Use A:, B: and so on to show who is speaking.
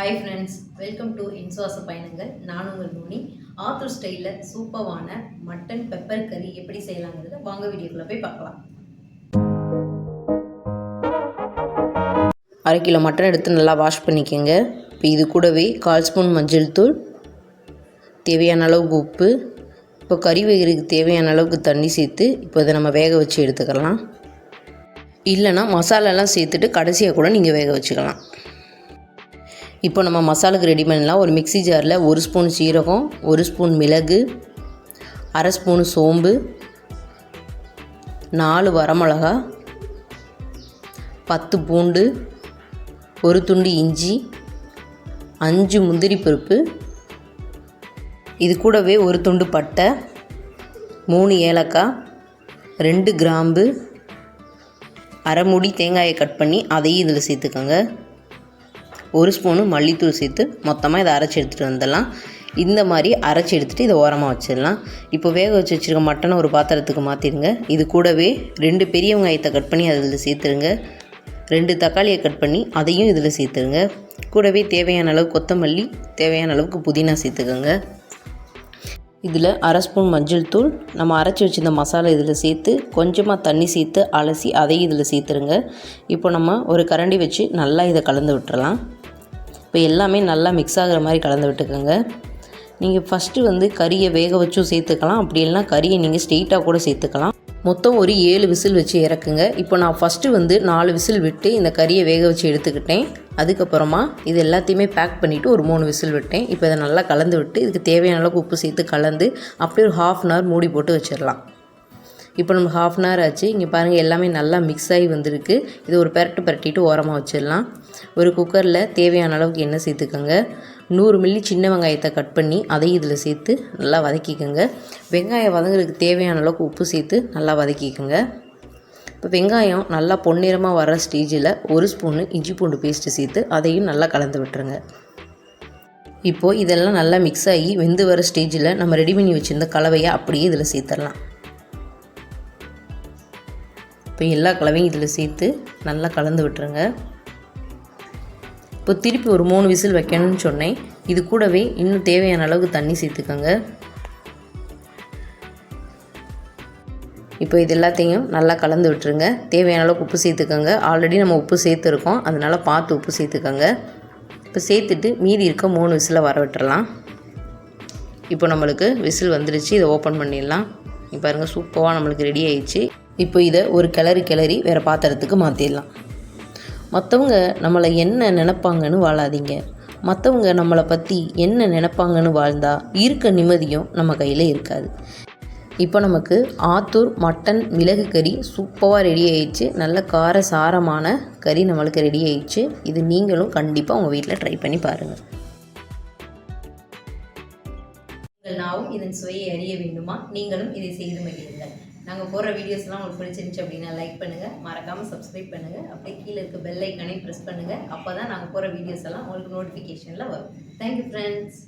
A: Friends welcome to இன்சுவாச பயணங்கள். நான் உங்கள் மோனி. ஆத்தூர் ஸ்டைலில் சூப்பரான மட்டன் பெப்பர் கறி எப்படி செய்யலாங்கிறத வாங்க வீடியோக்குள்ளே போய் பார்க்கலாம்.
B: அரை கிலோ மட்டன் எடுத்து நல்லா வாஷ் பண்ணிக்கோங்க. இப்போ இது கூடவே கால் ஸ்பூன் மஞ்சள் தூள் தேவையான அளவுக்கு உப்பு. இப்போ கறி வேகிறதுக்கு தேவையான அளவுக்கு தண்ணி சேர்த்து இப்போ இதை நம்ம வேக வச்சு எடுத்துக்கலாம். இல்லைன்னா மசாலாலாம் சேர்த்துட்டு கடைசியாக கூட நீங்கள் வேக வச்சுக்கலாம். இப்போ நம்ம மசாலுக்கு ரெடி பண்ணலாம். ஒரு மிக்ஸி ஜாரில் ஒரு ஸ்பூன் சீரகம் ஒரு ஸ்பூன் மிளகு அரை ஸ்பூன் சோம்பு நாலு வரமிளகா பத்து பூண்டு ஒரு துண்டு இஞ்சி அஞ்சு முந்திரி பருப்பு இது கூடவே ஒரு துண்டு பட்டை மூணு ஏலக்காய் ரெண்டு கிராம்பு அரை மூடி தேங்காயை கட் பண்ணி அதையும் இதில் சேர்த்துக்கோங்க. ஒரு ஸ்பூனு மல்லித்தூள் சேர்த்து மொத்தமாக இதை அரைச்சி எடுத்துகிட்டு வந்துடலாம். இந்த மாதிரி அரைச்சி எடுத்துகிட்டு இதை ஓரமாக வச்சிடலாம். இப்போ வேக வச்சு வச்சுருக்க மட்டனை ஒரு பாத்திரத்துக்கு மாற்றிடுங்க இது கூடவே ரெண்டு பெரிய வெங்காயத்தை கட் பண்ணி அதில் சேர்த்துருங்க. ரெண்டு தக்காளியை கட் பண்ணி அதையும் இதில் சேர்த்துருங்க. கூடவே தேவையான அளவு கொத்தமல்லி தேவையான அளவுக்கு புதினா சேர்த்துக்கோங்க. இதில் அரை ஸ்பூன் மஞ்சள் தூள். நம்ம அரைச்சி வச்சிருந்த மசாலா இதில் சேர்த்து கொஞ்சமாக தண்ணி சேர்த்து அலசி அதையும் இதில் சேர்த்துருங்க. இப்போ நம்ம ஒரு கரண்டி வச்சு நல்லா இதை கலந்து விட்டுறலாம். இப்போ எல்லாமே நல்லா மிக்ஸ் ஆகிற மாதிரி கலந்து விட்டுக்கோங்க. நீங்கள் ஃபஸ்ட்டு வந்து கறியை வேக வச்சும் சேர்த்துக்கலாம். அப்படி இல்லைனா கறியை நீங்கள் ஸ்ட்ரெயிட்டாக கூட சேர்த்துக்கலாம். மொத்தம் ஒரு ஏழு விசில் வச்சு இறக்குங்க. இப்போ நான் ஃபஸ்ட்டு வந்து நாலு விசில் விட்டு இந்த கறியை வேக வச்சு எடுத்துக்கிட்டேன். அதுக்கப்புறமா இது எல்லாத்தையுமே பேக் பண்ணிவிட்டு ஒரு மூணு விசில் விட்டேன். இப்போ இதை நல்லா கலந்து விட்டு இதுக்கு தேவையான அளவுக்கு உப்பு சேர்த்து கலந்து அப்படியே ஒரு ஹாஃப் அன் ஹவர் மூடி போட்டு வச்சிடலாம். இப்போ நம்ம ஹாஃப் அன் ஹவர் ஆச்சு. இங்கே பாருங்கள் எல்லாமே நல்லா மிக்ஸ் ஆகி வந்திருக்கு. இது ஒரு பெரட்டு பரட்டிட்டு ஓரமாக வச்சிடலாம். ஒரு குக்கரில் தேவையான அளவுக்கு எண்ணெய் சேர்த்துக்கோங்க. நூறு மில்லி சின்ன வெங்காயத்தை கட் பண்ணி அதையும் இதில் சேர்த்து நல்லா வதக்கிக்கோங்க. வெங்காயம் வதங்குறதுக்கு தேவையான அளவுக்கு உப்பு சேர்த்து நல்லா வதக்கிக்கோங்க. இப்போ வெங்காயம் நல்லா பொன்னிறமாக வர ஸ்டேஜில் ஒரு ஸ்பூனு இஞ்சி பூண்டு பேஸ்ட்டு சேர்த்து அதையும் நல்லா கலந்து விட்டுருங்க. இப்போது இதெல்லாம் நல்லா மிக்ஸ் ஆகி வெந்து வர ஸ்டேஜில் நம்ம ரெடி பண்ணி வச்சுருந்த கலவையை அப்படியே இதில் சேர்த்துடலாம். இப்போ எல்லா கலவையும் இதில் சேர்த்து நல்லா கலந்து விட்டுருங்க. இப்போ திருப்பி ஒரு மூணு விசில் வைக்கணும்னு சொன்னேன். இது கூடவே இன்னும் தேவையான அளவுக்கு தண்ணி சேர்த்துக்கோங்க. இப்போ இது எல்லாத்தையும் நல்லா கலந்து விட்டுருங்க. தேவையான அளவுக்கு உப்பு சேர்த்துக்கோங்க. ஆல்ரெடி நம்ம உப்பு சேர்த்துருக்கோம். அதனால் பார்த்து உப்பு சேர்த்துக்கோங்க. இப்போ சேர்த்துட்டு மீதி இருக்க மூணு விசிலை வர விட்டுறலாம். இப்போ நம்மளுக்கு விசில் வந்துடுச்சு இதை ஓப்பன் பண்ணிடலாம். இப்போ பாருங்கள் சூப்பராக நம்மளுக்கு ரெடி ஆயிடுச்சு. இப்போ இதை ஒரு கிளறி கிளறி வேறு பாத்திரத்துக்கு மாற்றிடலாம் மற்றவங்க நம்மளை என்ன நினப்பாங்கன்னு வாழாதீங்க. மற்றவங்க நம்மளை பற்றி என்ன நினப்பாங்கன்னு வாழ்ந்தால் இருக்க நிம்மதியும் நம்ம கையில் இருக்காது. இப்போ நமக்கு ஆத்தூர் மட்டன் மிளகு கறி சூப்பராக ரெடி ஆயிடுச்சு. நல்ல கார சாரமான கறி நம்மளுக்கு ரெடி ஆயிடுச்சு. இது நீங்களும் கண்டிப்பாக உங்கள் வீட்டில் ட்ரை பண்ணி பாருங்கள்
A: நாவும் இதன் சுவையை அறிய வேண்டுமா? நீங்களும் இதை செய்து மகிழுங்கள். நாங்கள் போடுற வீடியோஸ்லாம் உங்களுக்கு பிடிச்சிருந்துச்சு அப்படின்னா லைக் பண்ணுங்கள் மறக்காமல் சப்ஸ்கிரைப் பண்ணுங்கள் அப்படியே கீழே இருக்க பெல் ஐக்கானே ப்ரெஸ் பண்ணுங்கள் அப்போ தான் நாங்கள் போகிற வீடியோஸ் எல்லாம் உங்களுக்கு நோட்டிஃபிகேஷனில் வரும். Thank you friends